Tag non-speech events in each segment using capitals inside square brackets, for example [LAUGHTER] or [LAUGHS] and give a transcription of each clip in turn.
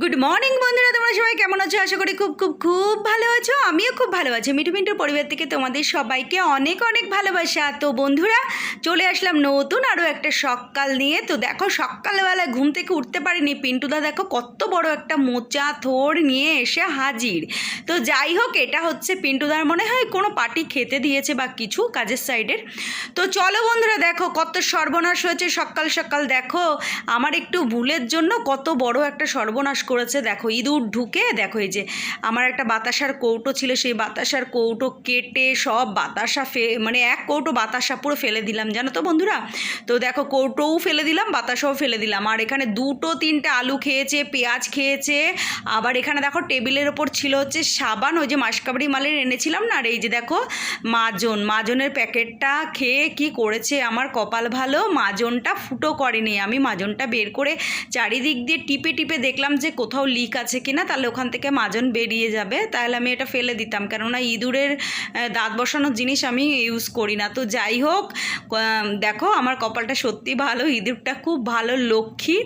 Good morning বন্ধুরা। তোমরা সবাই কেমন আছো? আশা করি খুব খুব খুব ভালো আছো। আমিও খুব ভালো আছি। মিঠু মিন্টুর পরিবার থেকে তোমাদের সবাইকে অনেক অনেক ভালোবাসা। তো বন্ধুরা, চলে আসলাম নতুন আরও একটা সকাল নিয়ে। তো দেখো, সকালবেলায় ঘুম থেকে উঠতে পারিনি। পিন্টুদা দেখো, কত বড় একটা মোচা থোর নিয়ে এসে হাজির। তো যাই হোক, এটা হচ্ছে পিন্টুদার মনে হয় কোনো পার্টি খেতে দিয়েছে বা কিছু কাজের সাইডের। তো চলো বন্ধুরা, দেখো, কত সর্বনাশ হয়েছে সকাল সকাল। দেখো, আমার একটু ভুলের জন্য কত বড় একটা সর্বনাশ করেছে, দেখো, ইঁদুর ঢুকে, দেখো, এই যে আমার একটা বাতাসার কৌটো ছিল, সেই বাতাসার কৌটো কেটে সব বাতাসা ফে মানে এক কৌটো বাতাসা পুরো ফেলে দিলাম, জানো তো বন্ধুরা? তো দেখো, কৌটোও ফেলে দিলাম, বাতাসাও ফেলে দিলাম। আর এখানে দুটো তিনটে আলু খেয়েছে, পেঁয়াজ খেয়েছে, আবার এখানে দেখো, টেবিলের ওপর ছিল হচ্ছে সাবান, ওই যে মাসকাবাড়ি মালের এনেছিলাম না, আর এই যে দেখো, মাজন, মাজনের প্যাকেটটা খেয়ে কি করেছে আমার কপাল ভালো, মাজনটা ফুটো করেনি, আমি মাজনটা বের করে চারিদিক দিয়ে টিপে টিপে দেখলাম যে কোথাও লিক আছে কিনা, তাহলে ওখান থেকে মাজন বেরিয়ে যাবে। তাহলে আমি এটা ফেলে দিতাম। কেননা ইঁদুরের দাঁত বসানোর জিনিস আমি ইউজ করি না। তো যাই হোক দেখো আমার কপালটা সত্যি ভালো, ইঁদুরটা খুব ভালো লক্ষ্মী।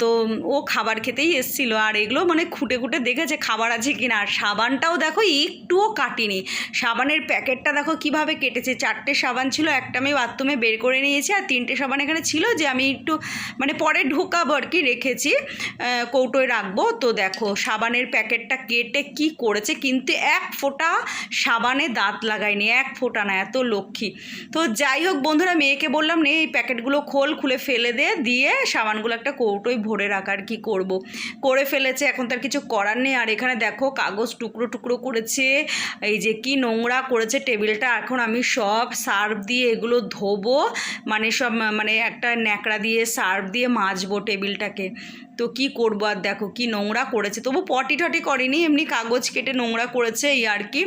তো ও খাবার খেতেই এসছিল। আর এগুলো মানে খুঁটে খুঁটে দেখেছে খাবার আছে কিনা। আর সাবানটাও দেখো একটুও কাটিনি। সাবানের প্যাকেটটা দেখো কীভাবে কেটেছে। চারটে সাবান ছিল, একটা আমি বাথরুমে বের করে নিয়েছি। আর তিনটে সাবান এখানে ছিল যে আমি একটু মানে পরে ঢোকাবো আর কি রেখেছি। কৌটোয় রাখব। তো দেখো, সাবানের প্যাকেটটা কেটে কি করেছে, কিন্তু এক ফোঁটা সাবানে দাঁত লাগায়নি, এক ফোঁটা না, এত লক্ষ্মী। তো যাই হোক বন্ধুরা, মেয়েকে বললাম, নে, এই প্যাকেটগুলো খোল, খুলে ফেলে দে, দিয়ে সাবানগুলো একটা কৌটোয় ভরে রাখার কি করব। করে ফেলেছে, এখন তার কিছু করার নেই। আর এখানে দেখো, কাগজ টুকরো টুকরো করেছে, এই যে কি নোংরা করেছে টেবিলটা। এখন আমি সব সার্ফ দিয়ে এগুলো ধোবো মানে সব মানে একটা ন্যাকড়া দিয়ে সার্ফ দিয়ে মাজবো টেবিলটাকে। তো কি করব আর দেখো কি নোংরা করেছে, তবু পটি টটি করেনি, এমনি কাগজ কেটে নোংরা করেছে এই আর কি।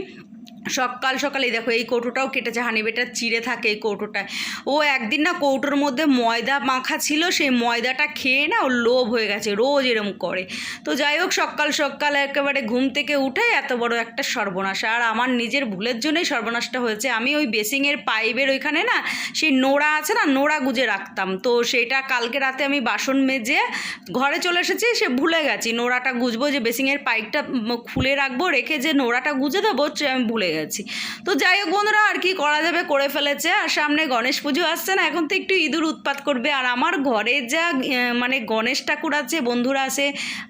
সকাল সকালে দেখো, এই কৌটোটাও কেটেছে হানিবেটা চিড়ে থাকে এই কৌটোটায়। ও একদিন না কৌটোর মধ্যে ময়দা মাখা ছিল, সেই ময়দাটা খেয়ে না ওর লোভ হয়ে গেছে, রোজ এরম করে। তো যাই হোক, সকাল সকাল একেবারে ঘুম থেকে উঠে এত বড় একটা সর্বনাশ। আর আমার নিজের ভুলের জন্যই সর্বনাশটা হয়েছে। আমি ওই বেসিংয়ের পাইপের ওইখানে না, সেই নোড়া আছে না, নোড়া গুজে রাখতাম। তো সেটা কালকে রাতে আমি বাসন মেজে ঘরে চলে এসেছি, সে ভুলে গেছি। নোড়াটা গুজবো, যে বেসিংয়ের পাইপটা খুলে রাখব, রেখে যে নোড়াটা গুজে দেবো আমি ভুলে গেছি। তো যাই হোক বন্ধুরা, আর কি করা যাবে করে ফেলেছে। আর সামনে গণেশ পুজো আসছে না, এখন তো একটু ইঁদুর উৎপাত করবে। আর আমার ঘরে যা মানে গণেশ ঠাকুর আছে, বন্ধুরা আছে,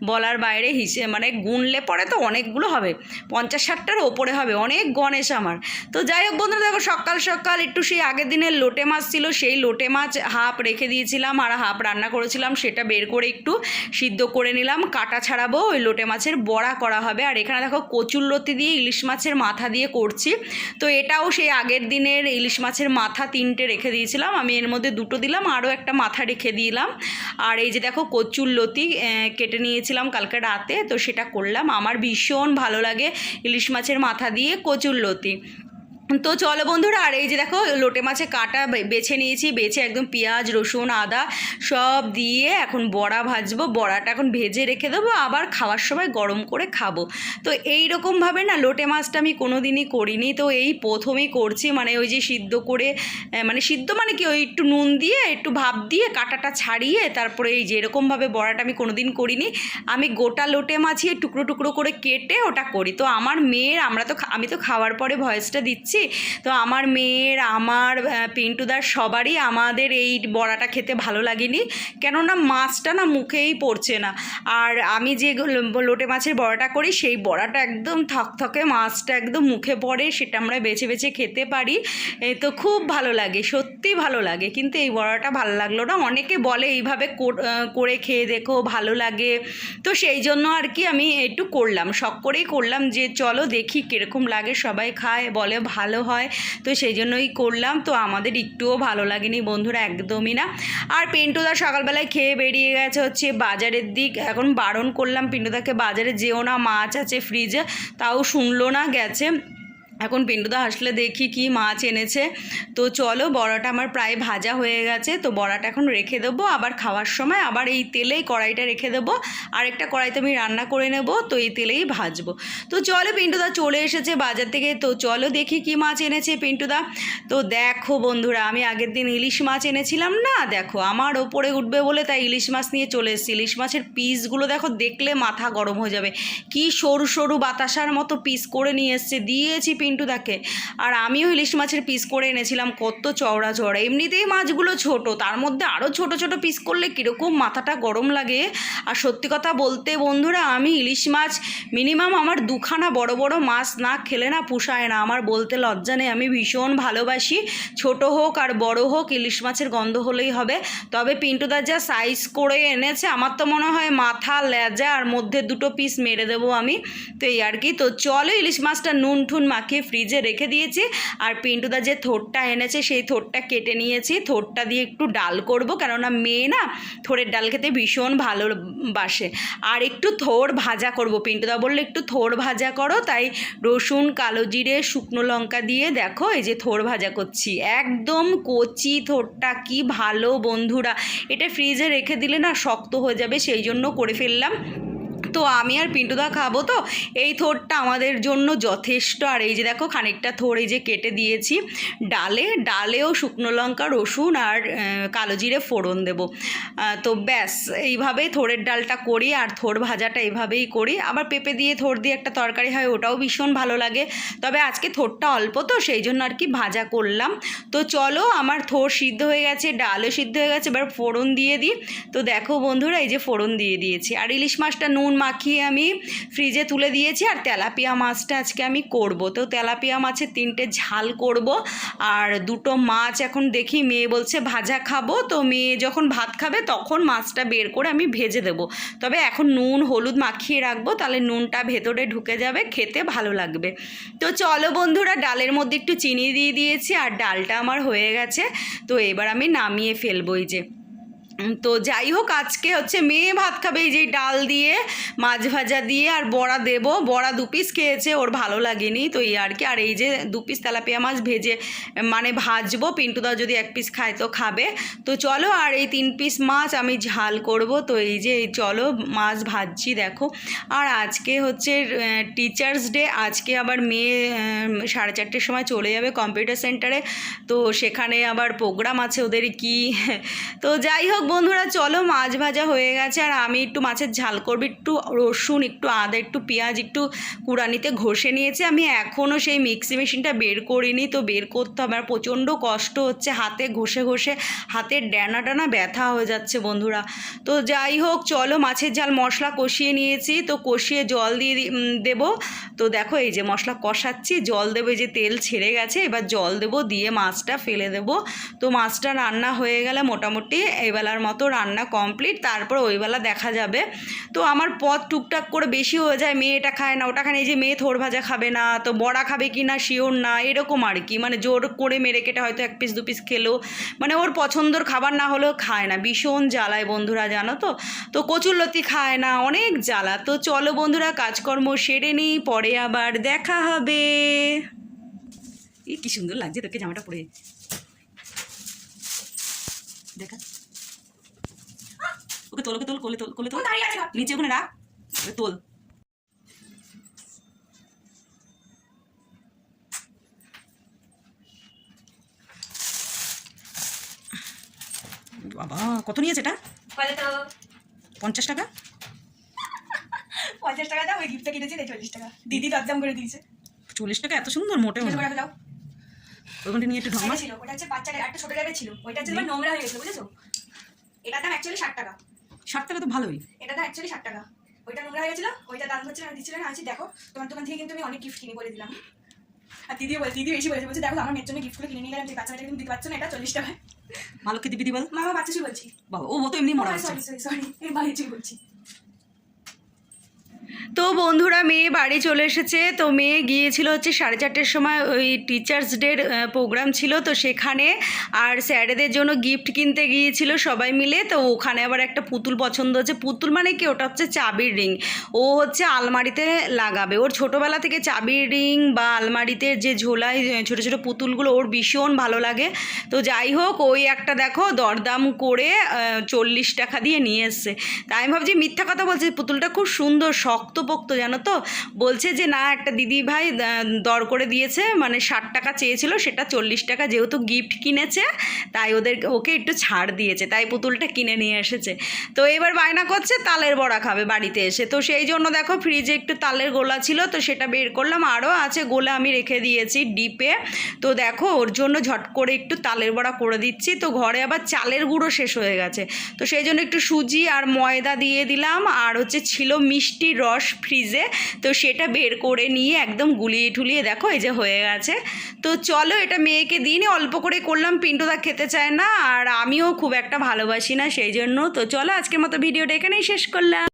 বলার বাইরে হিসে মানে গুনলে পরে তো অনেকগুলো হবে। পঞ্চাশ ষাটটার ওপরে হবে, অনেক গণেশ আমার। তো যাই হোক বন্ধুরা, দেখো সকাল সকাল একটু সেই আগের দিনের লোটে মাছ ছিল, সেই লোটে মাছ হাফ রেখে দিয়েছিলাম আর হাফ রান্না করেছিলাম, সেটা বের করে একটু সিদ্ধ করে নিলাম। কাটা ছাড়াবো, ওই লোটে মাছের বড়া করা হবে। আর এখানে দেখো কচুরলতি দিয়ে ইলিশ মাছের মাথা দিয়ে করছি। তো এটাও সেই আগের দিনের ইলিশ মাছের মাথা তিনটে রেখে দিয়েছিলাম। আমি এর মধ্যে দুটো দিলাম, আরও একটা মাথা রেখে দিলাম। আর এই যে দেখো কচুর লতি কেটে নিয়েছিলাম কালকে রাতে, তো সেটা করলাম। আমার ভীষণ ভালো লাগে ইলিশ মাছের মাথা দিয়ে কচুর লতি। তো চলো বন্ধুরা, আর এই যে দেখো, লোটে মাছে কাটা বেছে নিয়েছি, বেছে একদম পেঁয়াজ, রসুন, আদা সব দিয়ে এখন বড়া ভাজবো। বড়াটা এখন ভেজে রেখে দেবো, আবার খাওয়ার সময় গরম করে খাব। তো এই রকমভাবে না, লোটে মাছটা আমি কোনো দিনই করিনি। তো এই প্রথমেই করছি মানে ওই যে সিদ্ধ করে মানে সিদ্ধ মানে কি, ওই একটু নুন দিয়ে, একটু ভাপ দিয়ে কাটাটা ছাড়িয়ে তারপরে এই যে এরকমভাবে বড়াটা আমি কোনো দিন করিনি। আমি গোটা লোটে মাছিয়ে টুকরো টুকরো করে কেটে ওটা করি। তো আমার মেয়ের, আমরা তো আমি তো খাওয়ার পরে ভয়েসটা দিচ্ছি তো আমার মেয়ের, আমার পিন্টুদার সবারই আমাদের এই বড়াটা খেতে ভালো লাগেনি। কেননা মাছটা না মুখেই পড়ছে না। আর আমি যে লোটে মাছের বড়াটা করি, সেই বড়াটা একদম থকথকে মাছটা একদম মুখে পড়ে, সেটা আমরা বেছে বেছে খেতে পারি। তো খুব ভালো লাগে, সত্যি ভালো লাগে। কিন্তু এই বড়াটা ভালো লাগল না। অনেকে বলে এইভাবে করে খেয়ে দেখো ভালো লাগে। তো সেই জন্য আর কি আমি একটু করলাম, শখ করেই করলাম যে চলো দেখি কীরকম লাগে, সবাই খায়, বলে ভালো হয়। তো সেই জন্যই করলাম। তো আমাদের একটুও ভালো লাগেনি বন্ধুরা, একদমই না। আর পিন্টুদা সকালবেলায় খেয়ে বেরিয়ে গেছে হচ্ছে বাজারের দিক। এখন বারণ করলাম পিন্টুদাকে, বাজারে যেও না, মাছ আছে ফ্রিজে তাও শুনলো না, গেছে। এখন পিন্টুদা আসলে দেখি কি মাছ এনেছে। তো চলো, বড়াটা আমার প্রায় ভাজা হয়ে গেছে। তো বড়াটা এখন রেখে দেবো। আবার খাওয়ার সময় আবার এই তেলেই কড়াইটা রেখে দেবো। আরেকটা কড়াইতে আমি রান্না করে নেব। তো এই তেলেই ভাজবো। তো চলো পিন্টুদা চলে এসেছে বাজার থেকে। তো চলো দেখি কি মাছ এনেছে পিন্টুদা তো দেখো বন্ধুরা, আমি আগের দিন ইলিশ মাছ এনেছিলাম না? দেখো, আমার ওপরে উঠবে বলে তাই ইলিশ মাছ নিয়ে চলে এসেছি। ইলিশ মাছের পিসগুলো দেখো, দেখলে মাথা গরম হয়ে যাবে। কি সরু সরু বাতাসার মতো পিস করে নিয়ে এসছে। দিয়েছি পিন্টুদাকে আর আমিও ইলিশ মাছের পিস করে এনেছিলাম, কত চওড়া চওড়া এমনিতেই মাছগুলো ছোট, তার মধ্যে আরও ছোট ছোট পিস করলে কীরকম মাথাটা গরম লাগে। আর সত্যি কথা বলতে বন্ধুরা, আমি ইলিশ মাছ মিনিমাম আমার দুখানা বড় বড় মাছ না খেলে না পুষায় না। আমার বলতে লজ্জা নেই, আমি ভীষণ ভালোবাসি। ছোট হোক আর বড় হোক, ইলিশ মাছের গন্ধ হলেই হবে। তবে পিন্টুদার যা সাইজ করে এনেছে, আমার তো মনে হয় মাথা, লেজা আর মধ্যে দুটো পিস মেরে দেবো আমি। তো এই আর কি, তো চলো ইলিশ মাছটা নুন ঠুন মাখিয়ে ফ্রিজে রেখে দিয়েছি। আর পিন্টুদা যে থোরটা এনেছে, সেই থোরটা কেটে নিয়েছি। থোরটা দিয়ে একটু ডাল করব, কেননা মেয়ে না থোরের ডাল খেতে ভীষণ ভালোবাসে। আর একটু থোর ভাজা করব। পিন্টুদা বলল, একটু থোর ভাজা করো। তাই রসুন, কালো জিরে, শুকনো লঙ্কা দিয়ে দেখো, এই যে থোর ভাজা করছি। একদম কচি থোরটা, কি ভালো বন্ধুরা। এটা ফ্রিজে রেখে দিলে না শক্ত হয়ে যাবে, সেই জন্য করে ফেললাম। তো আমি আর পিন্টুদা খাব তো। এই থোরটা আমাদের জন্য যথেষ্ট। আর এই যে দেখো, খানিকটা থোর এই যে কেটে দিয়েছি। ডালে, ডালেও শুকনো লঙ্কা, রসুন আর কালো জিরে ফোড়ন দেবো। তো ব্যাস এইভাবেই থোরের ডালটা করি আর থোর ভাজাটা এইভাবেই করি। আবার পেঁপে দিয়ে থোর দিয়ে একটা তরকারি হয়, ওটাও ভীষণ ভালো লাগে। তবে আজকে থোরটা অল্প তো, সেই জন্য আর কি ভাজা করলাম। তো চলো, আমার থোর সিদ্ধ হয়ে গেছে, ডালও সিদ্ধ হয়ে গেছে, এবার ফোড়ন দিয়ে দিই। তো দেখো বন্ধুরা, এই যে ফোড়ন দিয়ে দিয়েছি। আর ইলিশ মাছটা নুন মাখিয়ে আমি ফ্রিজে তুলে দিয়েছি আর তেলাপিয়া মাছটা আজকে আমি করব। তো তেলাপিয়া মাছের তিনটে ঝাল করব আর দুটো মাছ এখন দেখি, মেয়ে বলছে ভাজা খাব, তো মেয়ে যখন ভাত খাবে তখন মাছটা বের করে আমি ভেজে দেবো। তবে এখন নুন, হলুদ মাখিয়ে রাখব, তাহলে নুনটা ভেতরে ঢুকে যাবে, খেতে ভালো লাগবে। তো চলো বন্ধুরা, ডালের মধ্যে একটু চিনি দিয়ে দিয়েছি আর ডালটা আমার হয়ে গেছে। তো এবার আমি নামিয়ে ফেলব এই যে। তো যাই হোক, আজকে হচ্ছে মেয়ে ভাত খাবে। এই যে ডাল দিয়ে, মাছ ভাজা দিয়ে আর বড়া দেব। বড়া দু পিস খেয়েছে, ওর ভালো লাগেনি। তো এই আর কি। আর এই যে দু পিস তেলাপিয়া মাছ ভেজে মানে ভাজবো। পিন্টুদা যদি এক পিস খায় তো খাবে। তো চলো, আর এই তিন পিস মাছ আমি ঝাল করব। তো এই যে, এই চলো, মাছ ভাজছি, দেখো। আর আজকে হচ্ছে টিচার্স ডে আজকে আবার মেয়ে সাড়ে চারটের সময় চলে যাবে কম্পিউটার সেন্টারে তো সেখানে আবার প্রোগ্রাম আছে ওদের কি? [LAUGHS] তো যাই হোক বন্ধুরা, চলো মাছ ভাজা হয়ে গেছে, আর আমি একটু মাছের ঝাল করব। একটু রসুন, একটু আদা, একটু পেঁয়াজ, একটু কুড়ানিতে ঘষে নিয়েছি। আমি এখনও সেই মিক্সি মেশিনটা বের করিনি, তো বের করতে হবে। আর প্রচণ্ড কষ্ট হচ্ছে, হাতে ঘষে ঘষে হাতের ড্যানা টানা ব্যথা হয়ে যাচ্ছে বন্ধুরা। তো যাই হোক, চলো মাছের ঝাল মশলা কষিয়ে নিয়েছি। তো কষিয়ে জল দিয়ে দেবো। তো দেখো এই যে মশলা কষাচ্ছি, জল দেবো যে তেল ছেড়ে গেছে, এবার জল দেবো দিয়ে মাছটা ফেলে দেবো। তো মাছটা রান্না হয়ে গেলে মোটামুটি এইবেলার মতো রান্না কমপ্লিট তারপর ওইবেলা দেখা যাবে। তো আমার পথ টুকটাক করে বেশি হয়ে যায়, মেয়ে এটা খায় না, ওটা খায় না। এই যে মেয়ে থোর ভাজা খাবে না, তো বড়া খাবে কি না শিওর না, এরকম আর কি। মানে জোর করে মেরে কেটে হয়তো এক পিস দু পিস খেলো। মানে ওর পছন্দর খাবার না হলেও খায় না। ভীষণ জ্বালায় বন্ধুরা, জানো তো? তো কচুরলতি খায় না, অনেক জ্বালা। তো চলো বন্ধুরা, কাজকর্ম সেরে নিই, পরে আবার দেখা হবে। কি সুন্দর লাগছে তোকে জামাটা পরে। দেখা। ওকে তোল ওকে তোল কোলে তোল কোলে তোল। দাঁড়িয়ে আছে ভাব। নিচে ওখানে রাখ। ওকে তোল। বাবা কত নিয়েছে এটা? পঞ্চাশ টাকা? পঞ্চাশ টাকা দাও ওই গিফটটা কিনেছি চল্লিশ টাকা। দিদি দরদাম করে দিয়েছে। চল্লিশ টাকা এত সুন্দর মোটে। রাখো দাও। ওখানটা নিয়ে একটু ঢংমা ছিল ওটা হচ্ছে বাচ্চাদের একটা ছোট জায়গায় ছিল। ওইটা হচ্ছে নোংরা হয়ে গেছিল বুঝেছ? এটার দাম অ্যাকচুয়ালি ষাট টাকা। ষাট টাকা তো ভালোই। এটা তো অ্যাকচুয়ালি ষাট টাকা। ওইটা নোংরা হয়ে গেছিল ওইটা দাম হচ্ছে না দিচ্ছিল না। আছি দেখো তোমার দোকান থেকে কিন্তু আমি অনেক গিফট কিনে বলে দিলাম। আর দিদি বলে দিদি বেশি বলেছে বলছে দেখো আমার মেয়ের জন্য গিফটগুলো কিনে নিয়ে গেলাম যে বাচ্চা মেয়েটা কিন্তু দিতে পারছ না এটা চল্লিশ টাকা। মালকে দিবি দিদি বল। মা বাচ্চা বলছি। বাবা ও তো এমনি মরা সরি সরি সরি এর বাড়ি বলছি। তো বন্ধুরা, মেয়ে বাড়ি চলে এসেছে। তো মেয়ে গিয়েছিল হচ্ছে সাড়ে চারটের সময়, ওই টিচার্স ডের প্রোগ্রাম ছিল তো সেখানে। আর স্যারেদের জন্য গিফট কিনতে গিয়েছিল সবাই মিলে। তো ওখানে আবার একটা পুতুল পছন্দ হচ্ছে। পুতুল মানে কি? ওটা হচ্ছে চাবির রিং ও হচ্ছে আলমারিতে লাগাবে। ওর ছোটোবেলা থেকে চাবির রিং বা আলমারিতে যে ঝোলায় ছোটো ছোটো পুতুলগুলো, ওর ভীষণ ভালো লাগে। তো যাই হোক, ওই একটা দেখো, দরদাম করে চল্লিশ টাকা দিয়ে নিয়ে এসছে। তাই আমি ভাবছি, মিথ্যা কথা বলছি, পুতুলটা খুব সুন্দর শক্তপোক্ত জানো তো? বলছে যে, না, একটা দিদি ভাই দর করে দিয়েছে মানে ষাট টাকা চেয়েছিল, সেটা চল্লিশ টাকা যেহেতু গিফট কিনেছে, তাই ওদের, ওকে একটু ছাড় দিয়েছে, তাই পুতুলটা কিনে নিয়ে এসেছে। তো এবার বায়না করছে, তালের বড়া খাবে বাড়িতে এসে। তো সেই জন্য দেখো ফ্রিজে একটু তালের গোলা ছিল, তো সেটা বের করলাম। আরও আছে গোলা আমি রেখে দিয়েছি ডিপে। তো দেখো, ওর জন্য ঝট করে একটু তালের বড়া করে দিচ্ছি। তো ঘরে আবার চালের গুঁড়ো শেষ হয়ে গেছে। তো সেই জন্য একটু সুজি আর ময়দা দিয়ে দিলাম। আর হচ্ছে ছিল মিষ্টি রস। ফ্রিজে, তো সেটা বের করে নিয়ে একদম গুলিয়ে ঠুলিয়ে দেখো, এই যে হয়ে গেছে। তো চলো এটা মেয়েকে দিন অল্প করে করলাম, পিন্টুদা খেতে চায় না, আর আমিও খুব একটা ভালোবাসি না, সেই জন্য। তো চলো আজকের মতো ভিডিওটা এখানেই শেষ করলাম।